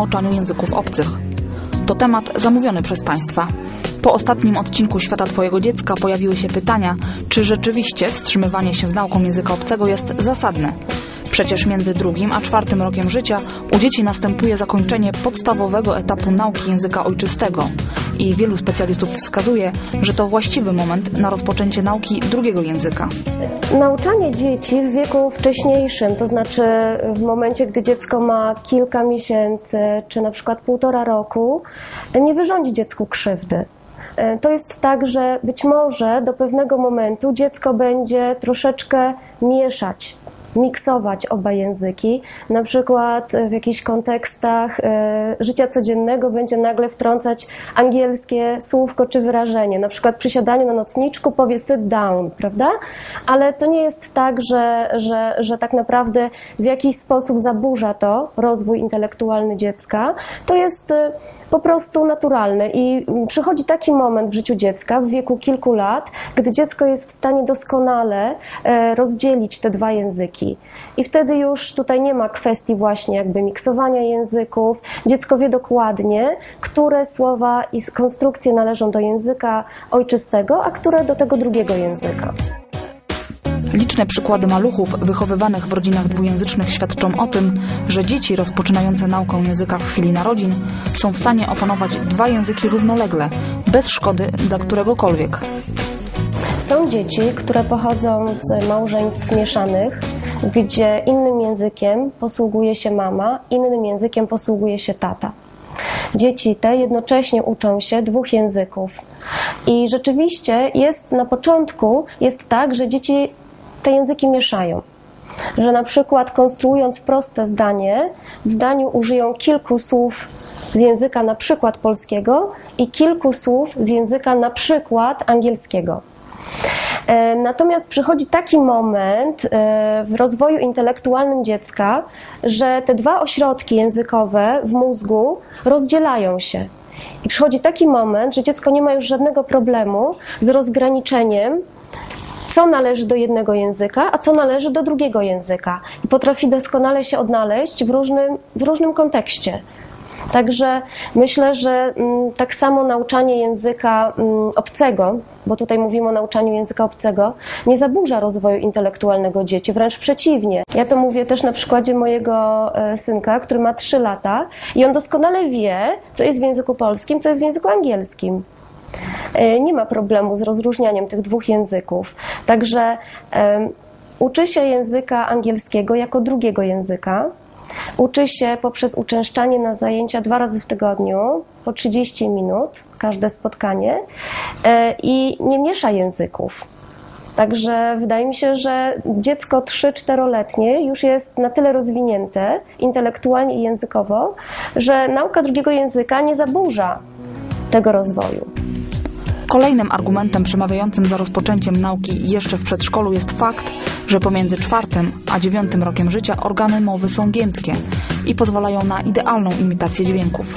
nauczaniu języków obcych. To temat zamówiony przez Państwa. Po ostatnim odcinku Świata Twojego Dziecka pojawiły się pytania, czy rzeczywiście wstrzymywanie się z nauką języka obcego jest zasadne. Przecież między drugim a czwartym rokiem życia u dzieci następuje zakończenie podstawowego etapu nauki języka ojczystego i wielu specjalistów wskazuje, że to właściwy moment na rozpoczęcie nauki drugiego języka. Nauczanie dzieci w wieku wcześniejszym, to znaczy w momencie, gdy dziecko ma kilka miesięcy, czy na przykład półtora roku, nie wyrządzi dziecku krzywdy. To jest tak, że być może do pewnego momentu dziecko będzie troszeczkę mieszać miksować oba języki. Na przykład w jakichś kontekstach e, życia codziennego będzie nagle wtrącać angielskie słówko czy wyrażenie. Na przykład przy siadaniu na nocniczku powie sit down, prawda? Ale to nie jest tak, że, że, że tak naprawdę w jakiś sposób zaburza to rozwój intelektualny dziecka. To jest e, po prostu naturalne i przychodzi taki moment w życiu dziecka w wieku kilku lat, gdy dziecko jest w stanie doskonale e, rozdzielić te dwa języki. I wtedy już tutaj nie ma kwestii właśnie jakby miksowania języków. Dziecko wie dokładnie, które słowa i konstrukcje należą do języka ojczystego, a które do tego drugiego języka. Liczne przykłady maluchów wychowywanych w rodzinach dwujęzycznych świadczą o tym, że dzieci rozpoczynające naukę języka w chwili narodzin są w stanie opanować dwa języki równolegle, bez szkody dla któregokolwiek. Są dzieci, które pochodzą z małżeństw mieszanych, gdzie innym językiem posługuje się mama, innym językiem posługuje się tata. Dzieci te jednocześnie uczą się dwóch języków. I rzeczywiście jest na początku jest tak, że dzieci te języki mieszają. Że na przykład konstruując proste zdanie, w zdaniu użyją kilku słów z języka na przykład polskiego i kilku słów z języka na przykład angielskiego. E, natomiast przychodzi taki moment e, w rozwoju intelektualnym dziecka, że te dwa ośrodki językowe w mózgu rozdzielają się. I przychodzi taki moment, że dziecko nie ma już żadnego problemu z rozgraniczeniem, co należy do jednego języka, a co należy do drugiego języka. I potrafi doskonale się odnaleźć w różnym, w różnym kontekście. Także myślę, że mm, tak samo nauczanie języka mm, obcego, bo tutaj mówimy o nauczaniu języka obcego, nie zaburza rozwoju intelektualnego dzieci, wręcz przeciwnie. Ja to mówię też na przykładzie mojego e, synka, który ma 3 lata i on doskonale wie, co jest w języku polskim, co jest w języku angielskim e, nie ma problemu z rozróżnianiem tych dwóch języków. Także um, uczy się języka angielskiego jako drugiego języka. Uczy się poprzez uczęszczanie na zajęcia dwa razy w tygodniu, po 30 minut, każde spotkanie e, i nie miesza języków. Także wydaje mi się, że dziecko 3-4-letnie już jest na tyle rozwinięte intelektualnie i językowo, że nauka drugiego języka nie zaburza tego rozwoju. Kolejnym argumentem przemawiającym za rozpoczęciem nauki jeszcze w przedszkolu jest fakt, że pomiędzy czwartym a dziewiątym rokiem życia organy mowy są giętkie i pozwalają na idealną imitację dźwięków.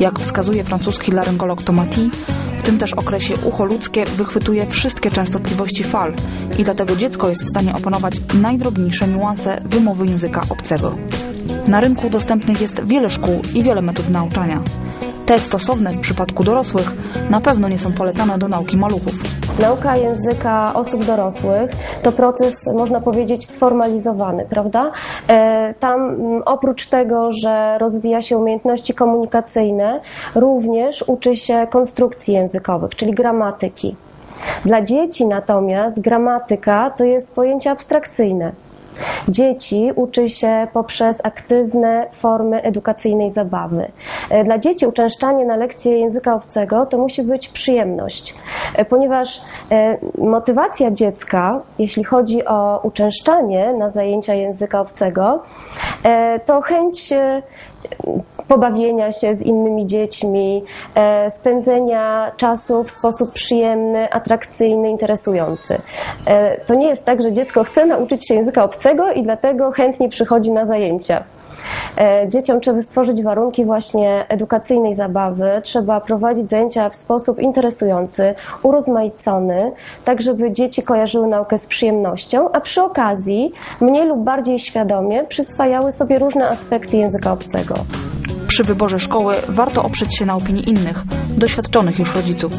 Jak wskazuje francuski laryngolog Tomati, w tym też okresie ucho ludzkie wychwytuje wszystkie częstotliwości fal i dlatego dziecko jest w stanie opanować najdrobniejsze niuanse wymowy języka obcego. Na rynku dostępnych jest wiele szkół i wiele metod nauczania. Te stosowne w przypadku dorosłych na pewno nie są polecane do nauki maluchów. Nauka języka osób dorosłych to proces, można powiedzieć, sformalizowany, prawda? E, tam mm, oprócz tego, że rozwija się umiejętności komunikacyjne, również uczy się konstrukcji językowych, czyli gramatyki. Dla dzieci natomiast gramatyka to jest pojęcie abstrakcyjne. Dzieci uczy się poprzez aktywne formy edukacyjnej zabawy. E, dla dzieci uczęszczanie na lekcje języka obcego to musi być przyjemność, e, ponieważ e, motywacja dziecka, jeśli chodzi o uczęszczanie na zajęcia języka obcego, to chęć pobawienia się z innymi dziećmi, e, spędzenia czasu w sposób przyjemny, atrakcyjny, interesujący. E, to nie jest tak, że dziecko chce nauczyć się języka obcego i dlatego chętnie przychodzi na zajęcia. E, dzieciom trzeba stworzyć warunki właśnie edukacyjnej zabawy, trzeba prowadzić zajęcia w sposób interesujący, urozmaicony, tak żeby dzieci kojarzyły naukę z przyjemnością, a przy okazji mniej lub bardziej świadomie przyswajały sobie różne aspekty języka obcego. Przy wyborze szkoły warto oprzeć się na opinii innych, doświadczonych już rodziców.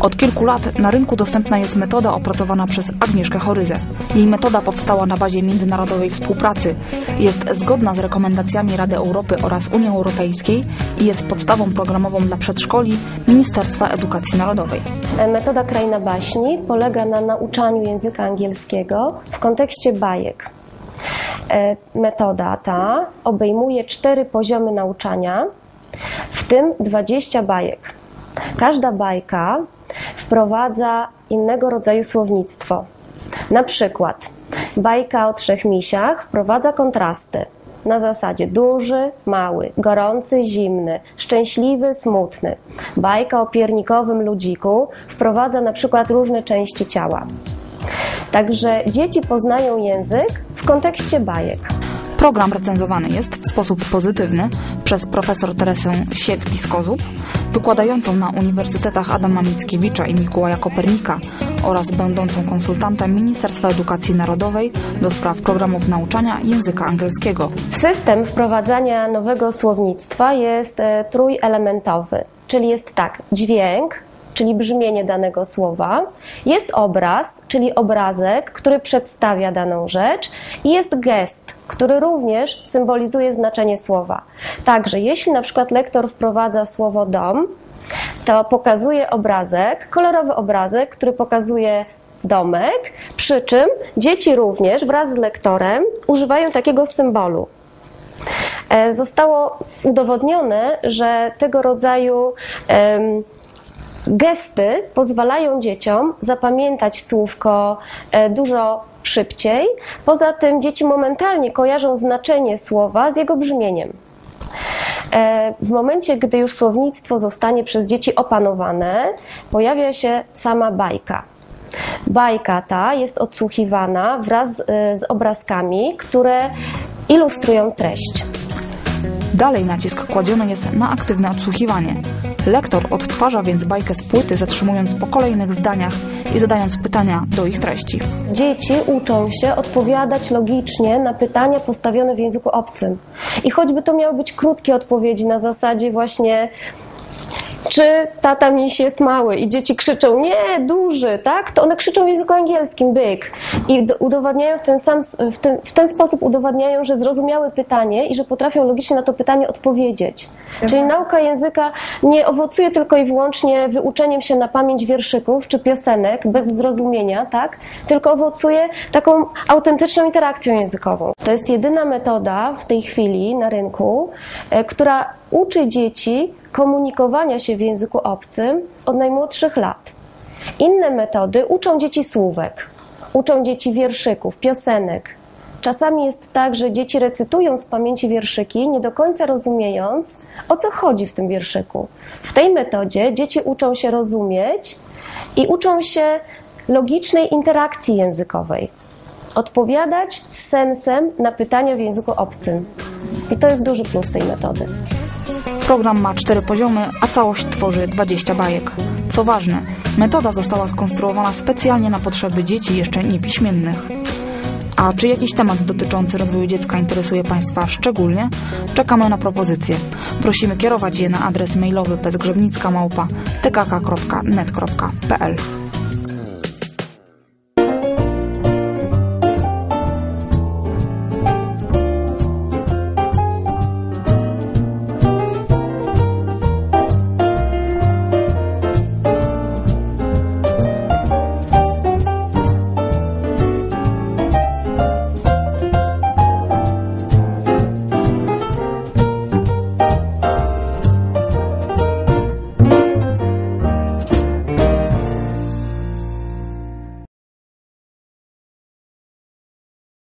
Od kilku lat na rynku dostępna jest metoda opracowana przez Agnieszkę Choryzę. Jej metoda powstała na bazie międzynarodowej współpracy, jest zgodna z rekomendacjami Rady Europy oraz Unii Europejskiej i jest podstawą programową dla przedszkoli Ministerstwa Edukacji Narodowej. Metoda Kraina Baśni polega na nauczaniu języka angielskiego w kontekście bajek. E, metoda ta obejmuje cztery poziomy nauczania, w tym 20 bajek. Każda bajka wprowadza innego rodzaju słownictwo. Na przykład bajka o trzech misiach wprowadza kontrasty na zasadzie duży, mały, gorący, zimny, szczęśliwy, smutny. Bajka o piernikowym ludziku wprowadza na przykład różne części ciała. Także dzieci poznają język w kontekście bajek. Program recenzowany jest w sposób pozytywny przez profesor Teresę Siek-Piskozub, wykładającą na Uniwersytetach Adama Mickiewicza i Mikołaja Kopernika oraz będącą konsultantem Ministerstwa Edukacji Narodowej do spraw programów nauczania języka angielskiego. System wprowadzania nowego słownictwa jest e, trójelementowy, czyli jest tak, dźwięk, czyli brzmienie danego słowa, jest obraz, czyli obrazek, który przedstawia daną rzecz i jest gest, który również symbolizuje znaczenie słowa. Także jeśli na przykład lektor wprowadza słowo dom, to pokazuje obrazek, kolorowy obrazek, który pokazuje domek, przy czym dzieci również wraz z lektorem używają takiego symbolu. E, zostało udowodnione, że tego rodzaju gesty pozwalają dzieciom zapamiętać słówko e, dużo szybciej. Poza tym dzieci momentalnie kojarzą znaczenie słowa z jego brzmieniem. E, w momencie, gdy już słownictwo zostanie przez dzieci opanowane, pojawia się sama bajka. Bajka ta jest odsłuchiwana wraz z obrazkami, które ilustrują treść. Dalej nacisk kładziony jest na aktywne odsłuchiwanie. Lektor odtwarza więc bajkę z płyty, zatrzymując po kolejnych zdaniach i zadając pytania do ich treści. Dzieci uczą się odpowiadać logicznie na pytania postawione w języku obcym. I choćby to miały być krótkie odpowiedzi na zasadzie właśnie czy tata miś jest mały i dzieci krzyczą nie, duży, tak? To one krzyczą w języku angielskim big i udowadniają w ten, sam, w ten, w ten sposób udowadniają, że zrozumiały pytanie i że potrafią logicznie na to pytanie odpowiedzieć. Mhm. Czyli nauka języka nie owocuje tylko i wyłącznie wyuczeniem się na pamięć wierszyków czy piosenek bez zrozumienia, tak? Tylko owocuje taką autentyczną interakcją językową. To jest jedyna metoda w tej chwili na rynku, e, która uczy dzieci komunikowania się w języku obcym od najmłodszych lat. Inne metody uczą dzieci słówek, uczą dzieci wierszyków, piosenek. Czasami jest tak, że dzieci recytują z pamięci wierszyki, nie do końca rozumiejąc, o co chodzi w tym wierszyku. W tej metodzie dzieci uczą się rozumieć i uczą się logicznej interakcji językowej. Odpowiadać z sensem na pytania w języku obcym. I to jest duży plus tej metody. Program ma cztery poziomy, a całość tworzy 20 bajek. Co ważne, metoda została skonstruowana specjalnie na potrzeby dzieci jeszcze niepiśmiennych. A czy jakiś temat dotyczący rozwoju dziecka interesuje Państwa szczególnie? Czekamy na propozycje. Prosimy kierować je na adres mailowy bezgrzebnicka małpa